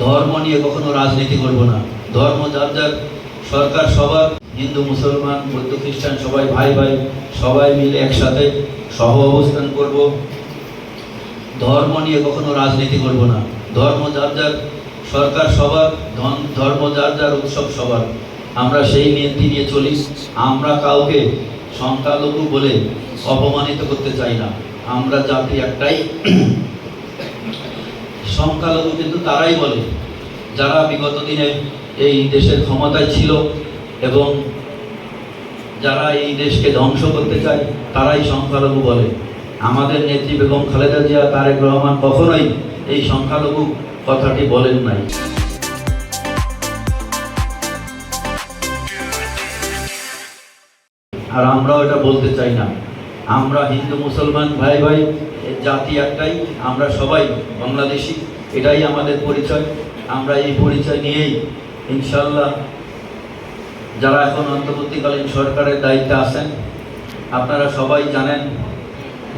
ধর্ম নিয়ে কখনো রাজনীতি করব না। ধর্ম যার যার সরকার, সবার, হিন্দু, মুসলমান, বৌদ্ধ, খ্রিস্টান, সবাই ভাই ভাই, সবাই মিলে একসাথে সহ অবস্থান করব। ধর্ম নিয়ে কখনো রাজনীতি করব না। ধর্ম যার যার সরকার, সবার ধর্ম যার যার উৎসব সবার। আমরা সেই নীতি নিয়ে চলি। আমরা কাউকে সংখ্যালঘু বলে অপমানিত করতে চাই না। আমরা জাতি একটাই। সংখ্যালঘু কিন্তু তারাই বলে, যারা বিগত দিনে এই দেশের ক্ষমতায় ছিল এবং যারা এই দেশকে ধ্বংস করতে চায়, তারাই সংখ্যালঘু বলে। আমাদের নেত্রী বেগম খালেদা জিয়া, তারেক রহমান কখনোই এই সংখ্যালঘু কথাটি বলেন নাই। আর আমরাও এটা বলতে চাই না। আমরা হিন্দু, মুসলমান, ভাই ভাই জাতি একটাই, আমরা সবাই বাংলাদেশি, এটাই আমাদের পরিচয়। আমরা এই পরিচয় নিয়েই ইনশাল্লাহ যারা এখন অন্তর্বর্তীকালীন সরকারের দায়িত্বে আছেন, আপনারা সবাই জানেন,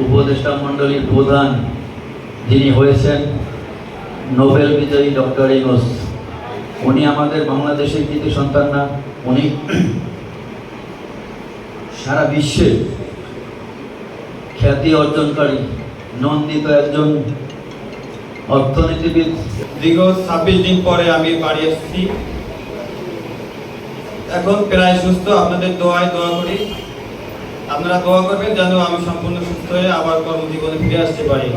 উপদেষ্টা মণ্ডলীর প্রধান যিনি হয়েছেন নোবেল বিজয়ী ডক্টর ইনোস উনি আমাদের বাংলাদেশের কৃতি সন্তান না, উনি সারা বিশ্বে খ্যাতি অর্জনকারী, নন্দিত একজন অর্থনীতিবিদ। দীর্ঘ ছাব্বিশ দিন পরে আমি বাড়ি এসেছি। এখন প্রায় সুস্থ, আপনাদের দোয়ায় দোয়া করি। আপনারা দোয়া করবেন যেন আমি সম্পূর্ণ সুস্থ হয়ে আবার কর্মজীবনে ফিরে আসতে পারি।